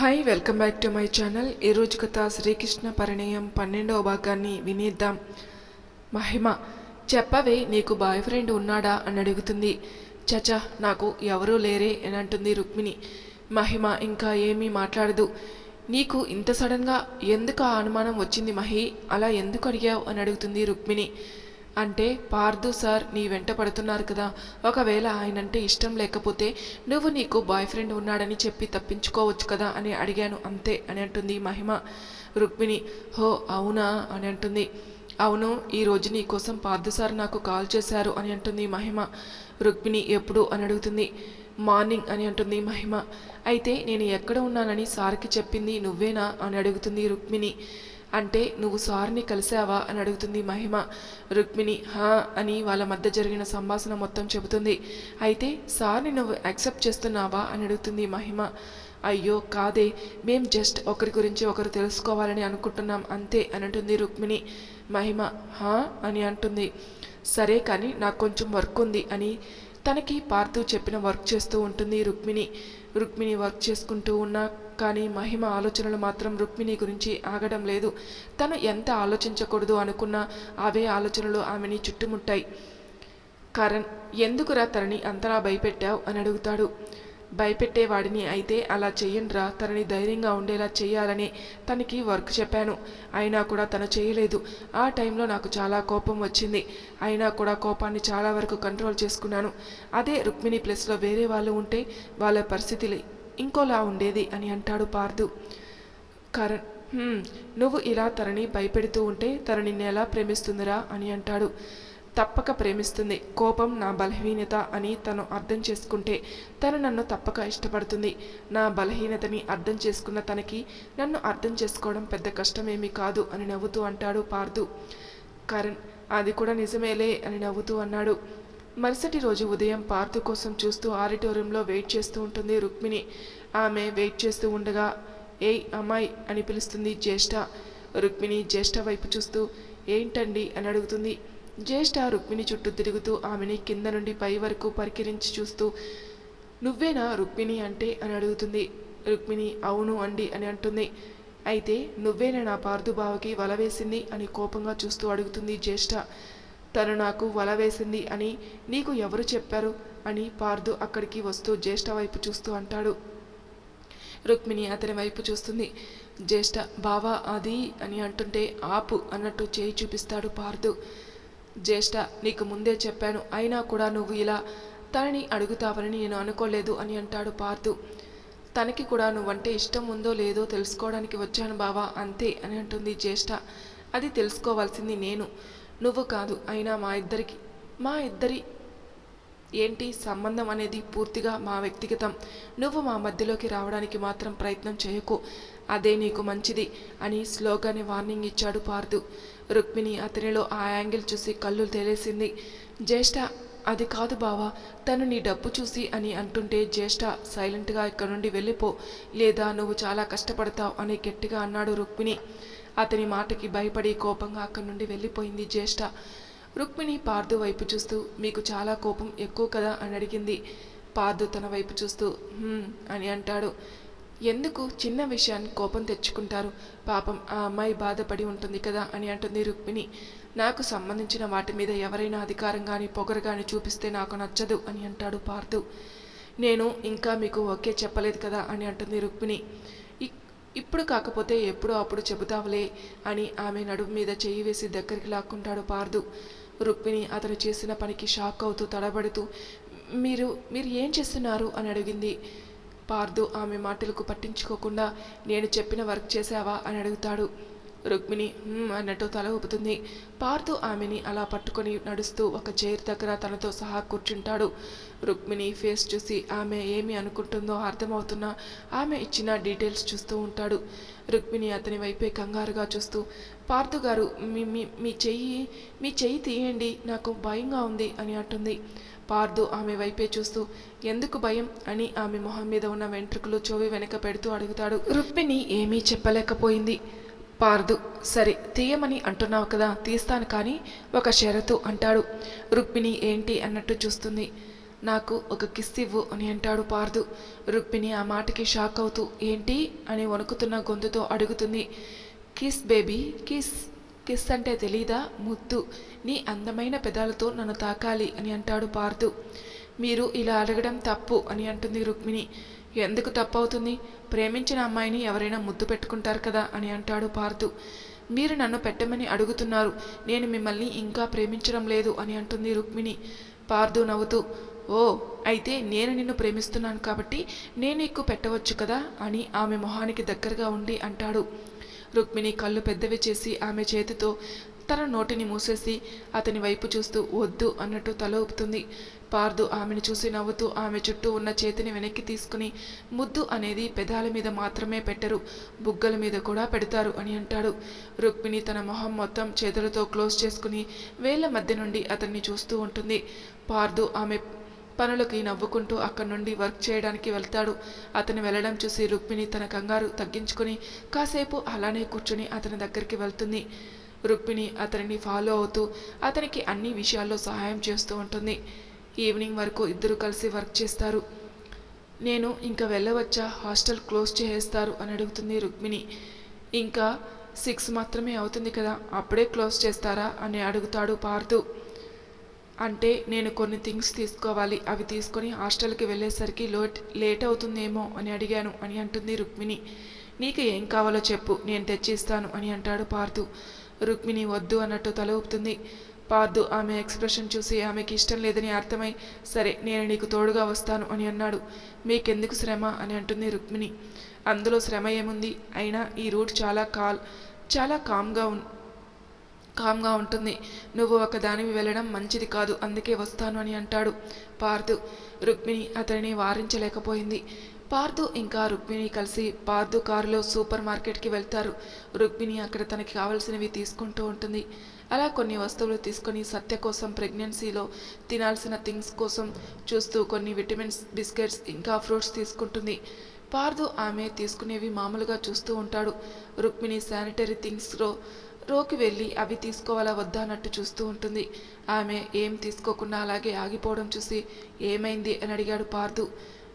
Hi welcome back to my channel ఈరోజు కథ శ్రీకృష్ణ పరిణయం పన్నెండవ భాగాన్ని వినేద్దాం. మహిమ చెప్పవే నీకు బాయ్ ఫ్రెండ్ ఉన్నాడా అని అడుగుతుంది. చచా నాకు ఎవరూ లేరే అని అంటుంది రుక్మిణి. మహిమ ఇంకా ఏమీ మాట్లాడదు. నీకు ఇంత సడన్గా ఎందుకు ఆ అనుమానం వచ్చింది మహి? అలా ఎందుకు అడిగావు అని అడుగుతుంది రుక్మిణి. అంటే పార్దు సార్ నీ వెంట పడుతున్నారు కదా. ఒకవేళ ఆయనంటే ఇష్టం లేకపోతే నువ్వు నీకు బాయ్ ఫ్రెండ్ ఉన్నాడని చెప్పి తప్పించుకోవచ్చు కదా అని అడిగాను. అంతే అని అంటుంది మహిమ. రుక్మిణి హో అవునా అని అంటుంది. అవును ఈరోజు నీ కోసం సార్ నాకు కాల్ చేశారు అని అంటుంది మహిమ. రుక్మిణి ఎప్పుడు అని అడుగుతుంది. మార్నింగ్ అని అంటుంది మహిమ. అయితే నేను ఎక్కడ ఉన్నానని సార్కి చెప్పింది నువ్వేనా అని అడుగుతుంది రుక్మిణి. అంటే నువ్వు సార్ని కలిసావా? అని అడుగుతుంది మహిమ. రుక్మిణి హా అని వాళ్ళ మధ్య జరిగిన సంభాషణ మొత్తం చెబుతుంది. అయితే సార్ని నువ్వు యాక్సెప్ట్ చేస్తున్నావా? అని అడుగుతుంది మహిమ. అయ్యో కాదే. మేం జస్ట్ ఒకరి గురించి ఒకరు తెలుసుకోవాలని అనుకుంటున్నాం అంతే అని అంటుంది రుక్మిణి. మహిమ హా అని అంటుంది. సరే కానీ నాకు కొంచెం వర్క్ ఉంది అని తనకి పార్థు చెప్పిన వర్క్ చేస్తూ ఉంటుంది రుక్మిణి. రుక్మిణి వర్క్ చేసుకుంటూ ఉన్నా కానీ మహిమ ఆలోచనలు మాత్రం రుక్మిణి గురించి ఆగడం లేదు. తను ఎంత ఆలోచించకూడదు అనుకున్నా అవే ఆలోచనలు ఆమెని చుట్టుముట్టాయి. కరణ్ ఎందుకురా తనని అంతలా భయపెట్టావు? అని అడుగుతాడు. భయపెట్టేవాడిని అయితే అలా చెయ్యండ్రా తనని ధైర్యంగా ఉండేలా చేయాలని తనకి వర్క్ చెప్పాను. అయినా కూడా తను చేయలేదు ఆ టైంలో నాకు చాలా కోపం వచ్చింది. అయినా కూడా కోపాన్ని చాలా వరకు కంట్రోల్ చేసుకున్నాను. అదే రుక్మిణి ప్లేస్లో వేరే వాళ్ళు ఉంటే వాళ్ళ పరిస్థితి ఇంకోలా ఉండేది అని అంటాడు పార్దు. కరణ్ నువ్వు ఇలా తనని భయపెడుతూ ఉంటే తను నిన్ను ఎలా ప్రేమిస్తుందిరా అని అంటాడు. తప్పక ప్రేమిస్తుంది. కోపం నా బలహీనత అని తను అర్థం చేసుకుంటే తను నన్ను తప్పక ఇష్టపడుతుంది. నా బలహీనతని అర్థం చేసుకున్న తనకి నన్ను అర్థం చేసుకోవడం పెద్ద కష్టమేమీ కాదు అని నవ్వుతూ అంటాడు పార్దు. కరణ్ అది కూడా నిజమేలే అని నవ్వుతూ అన్నాడు. మరుసటి రోజు ఉదయం పార్థు కోసం చూస్తూ ఆడిటోరియంలో వెయిట్ చేస్తూ ఉంటుంది రుక్మిణి. ఆమె వెయిట్ చేస్తూ ఉండగా ఏయ్ అమ్మాయి అని పిలుస్తుంది జ్యేష్ఠ. రుక్మిణి జ్యేష్ఠ వైపు చూస్తూ ఏంటండి? అని అడుగుతుంది. జ్యేష్ఠ రుక్మిణి చుట్టూ తిరుగుతూ ఆమెని కింద నుండి పై వరకు పరికిరించి చూస్తూ నువ్వేనా రుక్మిణి అంటే? అని అడుగుతుంది. రుక్మిణి అవును అండి అని అంటుంది. అయితే నువ్వేనా నా పార్థు బావకి వల వేసింది? అని కోపంగా చూస్తూ అడుగుతుంది జ్యేష్ఠ. తను నాకు వల వేసింది అని నీకు ఎవరు చెప్పారు? అని పార్థు అక్కడికి వస్తూ జ్యేష్ఠ వైపు చూస్తూ అంటాడు. రుక్మిణి అతని వైపు చూస్తుంది. జ్యేష్ఠ బావా అది అని అంటుంటే ఆపు అన్నట్టు చేయి చూపిస్తాడు పార్థు. జ్యేష్ఠ నీకు ముందే చెప్పాను అయినా కూడా నువ్వు ఇలా తనని అడుగుతావని నేను అనుకోలేదు అని అంటాడు పార్థు. తనకి కూడా నువ్వంటే ఇష్టం ఉందో లేదో తెలుసుకోవడానికి వచ్చాను బావా అంతే అని అంటుంది జ్యేష్ఠ. అది తెలుసుకోవాల్సింది నేను. నువ్వు కాదు అయినా మా ఇద్దరికి మా ఇద్దరి ఏంటి సంబంధం అనేది పూర్తిగా మా వ్యక్తిగతం? నువ్వు మా మధ్యలోకి రావడానికి మాత్రం ప్రయత్నం చేయకు. అదే నీకు మంచిది అని స్లోగానే వార్నింగ్ ఇచ్చాడు పార్దు. రుక్మిణి అతనిలో ఆ యాంగిల్ చూసి కళ్ళు తేలేసింది. జ్యేష్ఠ అది కాదు బావా తను నీ డబ్బు చూసి అని అంటుంటే జ్యేష్ఠ సైలెంట్గా ఇక్కడ నుండి వెళ్ళిపో. లేదా నువ్వు చాలా కష్టపడతావు అని గట్టిగా అన్నాడు రుక్మిణి. అతని మాటకి భయపడి కోపంగా అక్కడి నుండి వెళ్ళిపోయింది జ్యేష్ఠ. రుక్మిణి పార్థు వైపు చూస్తూ మీకు చాలా కోపం ఎక్కువ కదా? అని అడిగింది. పార్థు తన వైపు చూస్తూ అని అంటాడు. ఎందుకు? చిన్న విషయాన్ని కోపం తెచ్చుకుంటారు. పాపం ఆ అమ్మాయి బాధపడి ఉంటుంది కదా? అని అంటుంది రుక్మిణి. నాకు సంబంధించిన వాటి మీద ఎవరైనా అధికారం కానీ పొగరు కానీ చూపిస్తే నాకు నచ్చదు అని అంటాడు పార్థు. నేను ఇంకా మీకు ఓకే చెప్పలేదు కదా? అని అంటుంది రుక్మిణి. ఇప్పుడు కాకపోతే ఎప్పుడో అప్పుడు చెబుతావులే అని ఆమె నడుము మీద చేయి వేసి దగ్గరికి లాక్కుంటాడు పార్దు. రుక్మిణి అతను చేసిన పనికి షాక్ అవుతూ తడబడుతూ మీరు మీరు ఏం చేస్తున్నారు? అని అడిగింది. పార్దు ఆమె మాటలకు పట్టించుకోకుండా నేను చెప్పిన వర్క్ చేశావా? అని అడుగుతాడు. రుక్మిణి అన్నట్టు తల ఊపుతుంది. పార్దు ఆమెని అలా పట్టుకొని నడుస్తూ ఒక చైర్ దగ్గర తనతో సహా కూర్చుంటాడు. రుక్మిణి ఫేస్ చూసి ఆమె ఏమి అనుకుంటుందో అర్థమవుతున్నా ఆమె ఇచ్చిన డీటెయిల్స్ చూస్తూ ఉంటాడు. రుక్మిణి అతని వైపే కంగారుగా చూస్తూ పార్థు గారు మీ మీ మీ చెయ్యి మీ చెయ్యి తీయండి నాకు భయంగా ఉంది అని అంటుంది. పార్దు ఆమె వైపే చూస్తూ ఎందుకు భయం? అని ఆమె మొహం మీద ఉన్న వెంట్రుకలు చెవి వెనక పెడుతూ అడుగుతాడు. రుక్మిణి ఏమీ చెప్పలేకపోయింది. పార్దు సరే తీయమని అంటున్నావు కదా తీస్తాను కానీ ఒక షరతు అంటాడు. రుక్మిణి ఏంటి అన్నట్టు చూస్తుంది. నాకు ఒక కిస్ ఇవ్వు అని అంటాడు పార్దు. రుక్మిణి ఆ మాటకి షాక్ అవుతూ ఏంటి? అని వణుకుతున్న గొంతుతో అడుగుతుంది. Kiss baby kiss. కిస్ అంటే తెలీదా? ముద్దు. నీ అందమైన పెదాలతో నన్ను తాకాలి అని అంటాడు పార్దు. మీరు ఇలా అడగడం తప్పు అని అంటుంది రుక్మిణి. ఎందుకు తప్పు అవుతుంది ప్రేమించిన అమ్మాయిని ఎవరైనా ముద్దు పెట్టుకుంటారు కదా అని అంటాడు పార్దు. మీరు నన్ను పెట్టమని అడుగుతున్నారు. నేను మిమ్మల్ని ఇంకా ప్రేమించడం లేదు అని అంటుంది రుక్మిణి. పార్దు నవ్వుతూ ఓ అయితే నేను నిన్ను ప్రేమిస్తున్నాను కాబట్టి నేను నీకు పెట్టవచ్చు కదా అని ఆమె మొహానికి దగ్గరగా ఉండి అంటాడు. రుక్మిణి కళ్ళు పెద్దవి చేసి ఆమె చేతితో తన నోటిని మూసేసి అతని వైపు చూస్తూ వద్దు అన్నట్టు తల ఊపుతుంది. పార్దు ఆమెను చూసి నవ్వుతూ ఆమె చుట్టూ ఉన్న చేతిని వెనక్కి తీసుకుని ముద్దు అనేది పెదాల మీద మాత్రమే పెట్టరు బుగ్గల మీద కూడా పెడతారు అని అంటాడు. రుక్మిణి తన మొహం మొత్తం చేతులతో క్లోజ్ చేసుకుని వేళ్ళ మధ్య నుండి అతన్ని చూస్తూ ఉంటుంది. పార్దు ఆమె పనులకి నవ్వుకుంటూ అక్కడి నుండి వర్క్ చేయడానికి వెళ్తాడు. అతను వెళ్ళడం చూసి రుక్మిణి తన కంగారు తగ్గించుకొని కాసేపు అలానే కూర్చుని అతని దగ్గరికి వెళ్తుంది. రుక్మిణి అతనిని ఫాలో అవుతూ అతనికి అన్ని విషయాల్లో సహాయం చేస్తూ ఉంటుంది. ఈవినింగ్ వరకు ఇద్దరు కలిసి వర్క్ చేస్తారు. నేను ఇంకా వెళ్ళవచ్చా? హాస్టల్ క్లోజ్ చేసేస్తారు అని అడుగుతుంది రుక్మిణి. ఇంకా సిక్స్ మాత్రమే అవుతుంది కదా? అప్పుడే క్లోజ్ చేస్తారా? అని అడుగుతాడు పార్థు అంటే నేను కొన్ని థింగ్స్ తీసుకోవాలి. అవి తీసుకొని హాస్టల్కి వెళ్ళేసరికి లోట్ లేట్ అవుతుందేమో అని అడిగాను అని అంటుంది రుక్మిణి. నీకు ఏం కావాలో చెప్పు నేను తెచ్చిస్తాను అని అంటాడు పార్థు రుక్మిణి వద్దు అన్నట్టు తల ఊపుతుంది. పార్థు ఆమె ఎక్స్ప్రెషన్ చూసి ఆమెకి ఇష్టం లేదని అర్థమై సరే నేను నీకు తోడుగా వస్తాను అని అన్నాడు. మీకెందుకు శ్రమ అని అంటుంది రుక్మిణి. అందులో శ్రమ ఏముంది? అయినా ఈ రూట్ చాలా కాల్ చాలా కామ్గా ఉన్ కామ్గా ఉంటుంది. నువ్వు ఒక దానివి వెళ్ళడం మంచిది కాదు అందుకే వస్తాను అని అంటాడు పార్థు. రుక్మిణి అతనిని వారించలేకపోయింది. పార్థు ఇంకా రుక్మిణి కలిసి పార్థు కారులో సూపర్ మార్కెట్కి వెళ్తారు. రుక్మిణి అక్కడ తనకి కావలసినవి తీసుకుంటూ ఉంటుంది. అలా కొన్ని వస్తువులు తీసుకొని సత్య కోసం ప్రెగ్నెన్సీలో తినాల్సిన థింగ్స్ కోసం చూస్తూ కొన్ని విటమిన్స్ బిస్కెట్స్ ఇంకా ఫ్రూట్స్ తీసుకుంటుంది. పార్థు ఆమె తీసుకునేవి మామూలుగా చూస్తూ ఉంటాడు. రుక్మిణి శానిటరీ థింగ్స్లో రోకి వెళ్ళి అవి తీసుకోవాలా వద్దా అన్నట్టు చూస్తూ ఉంటుంది. ఆమె ఏం తీసుకోకుండా అలాగే ఆగిపోవడం చూసి ఏమైంది అని అడిగాడు పార్థు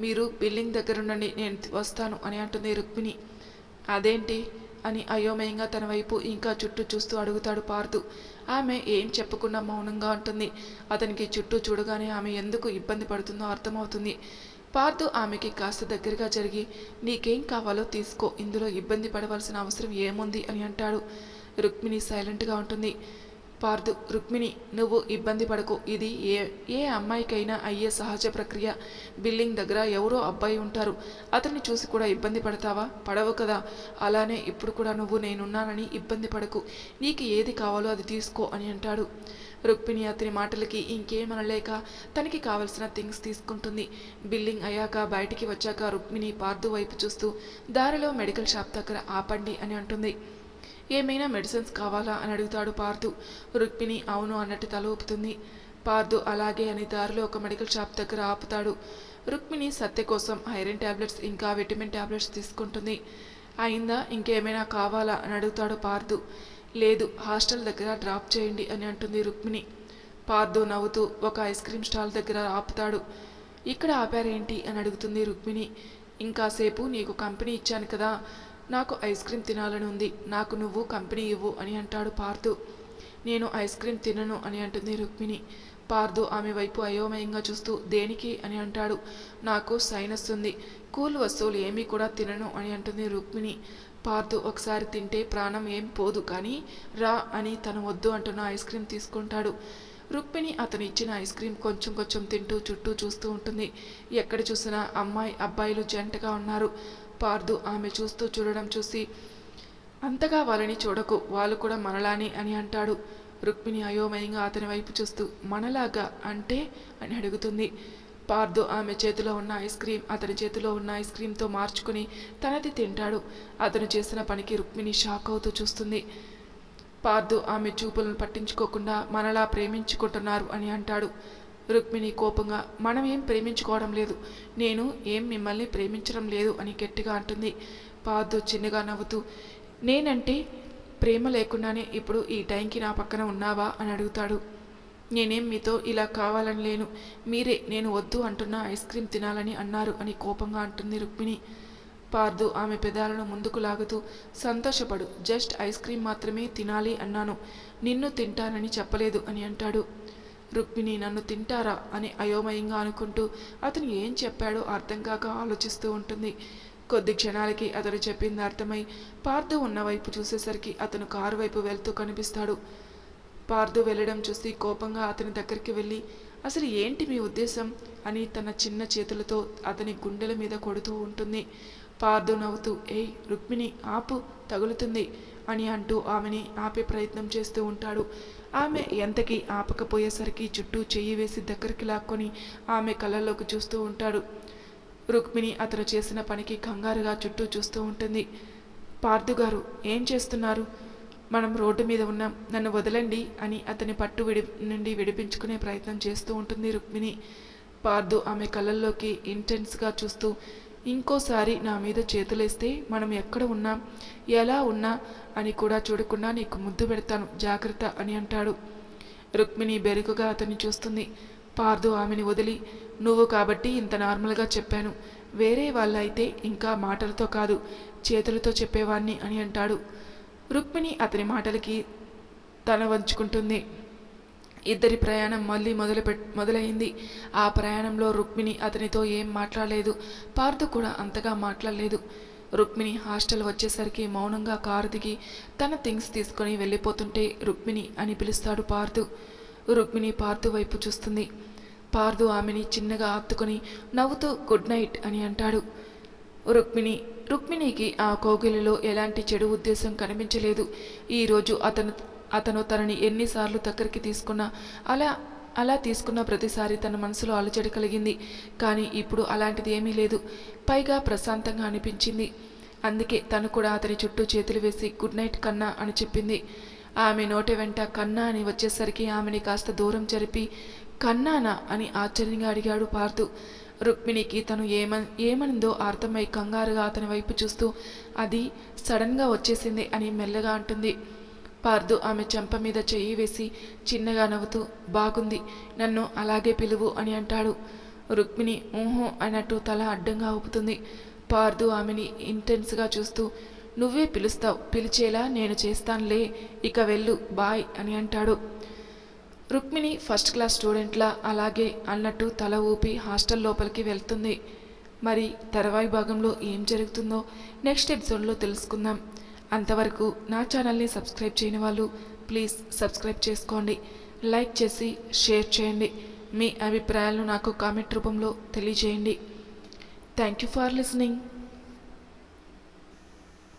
మీరు బిల్డింగ్ దగ్గరుండండి నేను వస్తాను అని అంటుంది రుక్మిణి. అదేంటి అని అయోమయంగా తన వైపు ఇంకా చుట్టూ చూస్తూ అడుగుతాడు పార్థు ఆమె ఏం చెప్పకుండా మౌనంగా ఉంటుంది. అతనికి చుట్టూ చూడగానే ఆమె ఎందుకు ఇబ్బంది పడుతుందో అర్థమవుతుంది. పార్థు ఆమెకి కాస్త దగ్గరగా జరిగి నీకేం కావాలో తీసుకో ఇందులో ఇబ్బంది పడవలసిన అవసరం ఏముంది? అని అంటాడు. రుక్మిణి సైలెంట్గా ఉంటుంది. పార్థు రుక్మిణి నువ్వు ఇబ్బంది పడకు. ఇది ఏ ఏ అమ్మాయికైనా అయ్యే సహజ ప్రక్రియ. బిల్డింగ్ దగ్గర ఎవరో అబ్బాయి ఉంటారు. అతన్ని చూసి కూడా ఇబ్బంది పడతావా? పడవు కదా. అలానే ఇప్పుడు కూడా నువ్వు నేనున్నానని ఇబ్బంది పడకు. నీకు ఏది కావాలో అది తీసుకో అని అంటాడు. రుక్మిణి అతని మాటలకి ఇంకేమనలేక తనకి కావలసిన థింగ్స్ తీసుకుంటుంది. బిల్లింగ్ అయ్యాక బయటికి వచ్చాక రుక్మిణి పార్థు వైపు చూస్తూ దారిలో మెడికల్ షాప్ దగ్గర ఆపండి అని అంటుంది. ఏమైనా మెడిసిన్స్ కావాలా అని అడుగుతాడు పార్థు. రుక్మిణి అవును అన్నట్టు తల ఊపుతుంది. పార్థు అలాగే అని దారిలో ఒక మెడికల్ షాప్ దగ్గర ఆపుతాడు. రుక్మిణి సత్య కోసం ఐరన్ టాబ్లెట్స్ ఇంకా విటమిన్ టాబ్లెట్స్ తీసుకుంటుంది. అయిందా? ఇంకేమైనా కావాలా అని అడుగుతాడు పార్థు. లేదు హాస్టల్ దగ్గర డ్రాప్ చేయండి అని అంటుంది రుక్మిణి. పార్థు నవ్వుతూ ఒక ఐస్ క్రీమ్ స్టాల్ దగ్గర ఆపుతాడు. ఇక్కడ ఆపారేంటి అని అడుగుతుంది రుక్మిణి. ఇంకాసేపు నీకు కంపెనీ ఇచ్చాను కదా నాకు ఐస్ క్రీమ్ తినాలని ఉంది. నాకు నువ్వు కంపెనీ ఇవ్వు అని అంటాడు పార్థు నేను ఐస్ క్రీమ్ తినను అని అంటుంది రుక్మిణి. పార్థు ఆమె వైపు అయోమయంగా చూస్తూ దేనికి అని అంటాడు. నాకు సైనస్ ఉంది. కూల్ వస్తువులు ఏమీ కూడా తినను అని అంటుంది రుక్మిణి. పార్థు ఒకసారి తింటే ప్రాణం ఏం పోదు కానీ రా అని తను వద్దు అంటున్న ఐస్ క్రీమ్ తీసుకుంటాడు. రుక్మిణి అతను ఇచ్చిన ఐస్ క్రీమ్ కొంచెం కొంచెం తింటూ చుట్టూ చూస్తూ ఉంటుంది. ఎక్కడ చూసినా అమ్మాయి అబ్బాయిలు జంటగా ఉన్నారు. పార్దు ఆమె చూస్తూ చూడడం చూసి అంతగా వాళ్ళని చూడకు వాళ్ళు కూడా మనలానే అని అంటాడు. రుక్మిణి అయోమయంగా అతని వైపు చూస్తూ మనలాగా అంటే? అని అడుగుతుంది. పార్దు ఆమె చేతిలో ఉన్న ఐస్ క్రీమ్ అతని చేతిలో ఉన్న ఐస్ క్రీమ్తో మార్చుకుని తనది తింటాడు. అతను చేసిన పనికి రుక్మిణి షాక్ అవుతూ చూస్తుంది. పార్దు ఆమె చూపులను పట్టించుకోకుండా మనలా ప్రేమించుకుంటున్నారు అని అంటాడు. రుక్మిణి కోపంగా మనం ఏం ప్రేమించుకోవడం లేదు. నేను ఏం మిమ్మల్ని ప్రేమించడం లేదు అని గట్టిగా అంటుంది. పార్దు చిన్నగా నవ్వుతూ నేనంటే ప్రేమ లేకుండానే ఇప్పుడు ఈ టైంకి నా పక్కన ఉన్నావా? అని అడుగుతాడు. నేనేం మీతో ఇలా కావాలని లేను. మీరే నేను వద్దు అంటున్న ఐస్ క్రీమ్ తినాలని అన్నారు అని కోపంగా అంటుంది రుక్మిణి. పార్దు ఆమె పెదాలను ముందుకు లాగుతూ సంతోషపడు. జస్ట్ ఐస్ క్రీమ్ మాత్రమే తినాలి అన్నాను. నిన్ను తింటానని చెప్పలేదు అని అంటాడు. రుక్మిణి నన్ను తింటారా అని అయోమయంగా అనుకుంటూ అతను ఏం చెప్పాడో అర్థం కాక ఆలోచిస్తూ ఉంటుంది. కొద్ది క్షణాలకి అతడు చెప్పింది అర్థమై పార్థు ఉన్న వైపు చూసేసరికి అతను కారు వైపు వెళ్తూ కనిపిస్తాడు. పార్థు వెళ్ళడం చూసి కోపంగా అతని దగ్గరికి వెళ్ళి అసలు ఏంటి మీ ఉద్దేశం? అని తన చిన్న చేతులతో అతని గుండెల మీద కొడుతూ ఉంటుంది. పార్థు నవ్వుతూ ఏయ్ రుక్మిణి ఆపు తగులుతుంది. అని అంటూ ఆమెని ఆపే ప్రయత్నం చేస్తూ ఉంటాడు. ఆమె ఎంతకీ ఆపకపోయేసరికి చుట్టూ చెయ్యి వేసి దగ్గరికి లాక్కొని ఆమె కళ్ళల్లోకి చూస్తూ ఉంటాడు. రుక్మిణి అతను చేసిన పనికి కంగారుగా చుట్టూ చూస్తూ ఉంటుంది. పార్థు గారు ఏం చేస్తున్నారు? మనం రోడ్డు మీద ఉన్నాం. నన్ను వదలండి అని అతని పట్టు విడి నుండి విడిపించుకునే ప్రయత్నం చేస్తూ ఉంటుంది రుక్మిణి. పార్థు ఆమె కళ్ళల్లోకి ఇంటెన్స్గా చూస్తూ ఇంకోసారి నా మీద చేతులేస్తే మనం ఎక్కడ ఉన్నా ఎలా ఉన్నా అని కూడా చూడకుండా నీకు ముద్దు పెడతాను జాగ్రత్త అని అంటాడు. రుక్మిణి బెరుకుగా అతన్ని చూస్తుంది. పార్దు ఆమెని వదిలి నువ్వు కాబట్టి ఇంత నార్మల్గా చెప్పాను. వేరే వాళ్ళైతే ఇంకా మాటలతో కాదు చేతులతో చెప్పేవాణ్ణి అని అంటాడు. రుక్మిణి అతని మాటలకి తల వంచుకుంటుంది. ఇద్దరి ప్రయాణం మళ్ళీ మొదలు మొదలైంది. ఆ ప్రయాణంలో రుక్మిణి అతనితో ఏం మాట్లాడలేదు. పార్థు కూడా అంతగా మాట్లాడలేదు. రుక్మిణి హాస్టల్ వచ్చేసరికి మౌనంగా కారు దిగి తన థింగ్స్ తీసుకొని వెళ్ళిపోతుంటే రుక్మిణి అని పిలుస్తాడు పార్థు రుక్మిణి పార్థు వైపు చూస్తుంది. పార్థు ఆమెని చిన్నగా హత్తుకొని నవ్వుతూ గుడ్ నైట్ అని అంటాడు. రుక్మిణి. రుక్మిణికి ఆ కోగిలిలో ఎలాంటి చెడు ఉద్దేశం కనిపించలేదు. ఈరోజు అతను అతను తనని ఎన్నిసార్లు దగ్గరికి తీసుకున్నా అలా అలా తీసుకున్న ప్రతిసారి తన మనసులో అలజడి కలిగింది. కానీ ఇప్పుడు అలాంటిది ఏమీ లేదు. పైగా ప్రశాంతంగా అనిపించింది. అందుకే తను కూడా అతని చుట్టూ చేతులు వేసి గుడ్ నైట్ కన్నా అని చెప్పింది. ఆమె నోటి వెంట కన్నా అని వచ్చేసరికి ఆమెని కాస్త దూరం జరిపి కన్నానా అని ఆశ్చర్యంగా అడిగాడు పార్థు. రుక్మిణికి తను ఏమ ఏమనిందో అర్థమై కంగారుగా అతని వైపు చూస్తూ అది సడన్గా వచ్చేసింది అని మెల్లగా అంటుంది. పార్దు ఆమె చెంప మీద చెయ్యి వేసి చిన్నగా నవ్వుతూ బాగుంది నన్ను అలాగే పిలువు అని అంటాడు. రుక్మిణి ఊహో అన్నట్టు తల అడ్డంగా ఊపుతుంది. పార్దు ఆమెని ఇంటెన్స్గా చూస్తూ నువ్వే పిలుస్తావు పిలిచేలా నేను చేస్తానులే ఇక వెళ్ళు బాయ్ అని అంటాడు. రుక్మిణి ఫస్ట్ క్లాస్ స్టూడెంట్లా అలాగే అన్నట్టు తల ఊపి హాస్టల్ లోపలికి వెళ్తుంది. మరి తర్వాయి భాగంలో ఏం జరుగుతుందో నెక్స్ట్ ఎపిసోడ్లో తెలుసుకుందాం. అంతవరకు నా ఛానల్ని సబ్స్క్రైబ్ చేయని వాళ్ళు ప్లీజ్ సబ్స్క్రైబ్ చేసుకోండి. లైక్ చేసి షేర్ చేయండి. మీ అభిప్రాయాలను నాకు కామెంట్ రూపంలో తెలియజేయండి. Thank you for listening.